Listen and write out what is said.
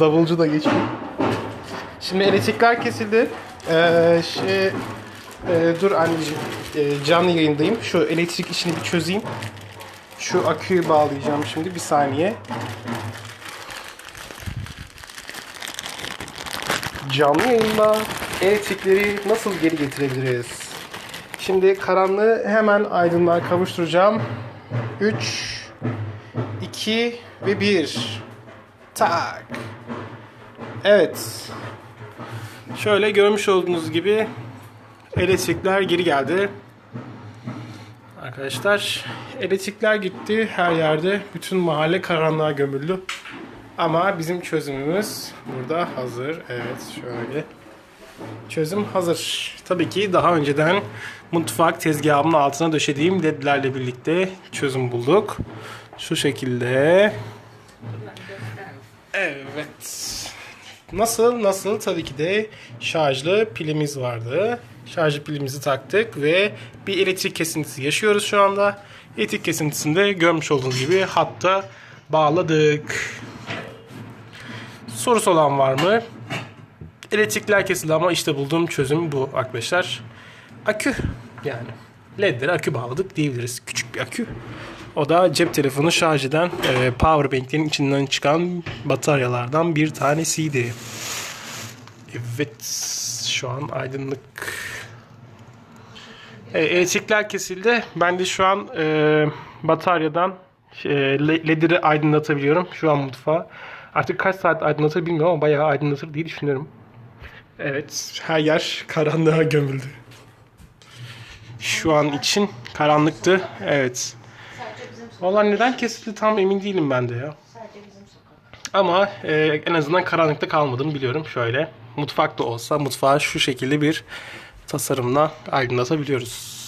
davulcu da geçiyor. Şimdi elektrikler kesildi. Ee, şey, e, dur anneciğim. Ee, canlı yayındayım. Şu elektrik işini bir çözeyim. Şu aküyü bağlayacağım şimdi. Bir saniye. Canlı yayında elektrikleri nasıl geri getirebiliriz? Şimdi karanlığı hemen aydınlığa kavuşturacağım. 3 2 ve 1 Tak. Evet. Şöyle görmüş olduğunuz gibi elektrikler geri geldi. Arkadaşlar elektrikler gitti her yerde. Bütün mahalle karanlığa gömüldü. Ama bizim çözümümüz burada hazır. Evet şöyle. Çözüm hazır. Tabii ki daha önceden mutfak tezgahımın altına döşediğim ledlerle birlikte çözüm bulduk. Şu şekilde. Evet. Nasıl? Nasıl? Tabii ki de şarjlı pilimiz vardı. Şarjlı pilimizi taktık ve bir elektrik kesintisi yaşıyoruz şu anda. Elektrik kesintisinde görmüş olduğunuz gibi hatta bağladık. Sorusu olan var mı? Elektrikler kesildi ama işte bulduğum çözüm bu arkadaşlar. Akü yani. LED'lere akü bağladık diyebiliriz. Küçük bir akü. O da cep telefonu şarj eden e, powerbank'lerin içinden çıkan bataryalardan bir tanesiydi. Evet şu an aydınlık. E, elektrikler kesildi. Ben de şu an e, bataryadan e, LED'leri aydınlatabiliyorum. Şu an mutfağı. Artık kaç saat aydınlatır bilmiyorum ama bayağı aydınlatır diye düşünüyorum. Evet, her yer karanlığa gömüldü. Şu an için karanlıktı. Evet. Sadece bizim sokak. Vallahi neden kesildi tam emin değilim ben de ya. Sadece bizim sokak. Ama e, en azından karanlıkta kalmadığını biliyorum. Şöyle mutfakta olsa mutfağı şu şekilde bir tasarımla aydınlatabiliyoruz.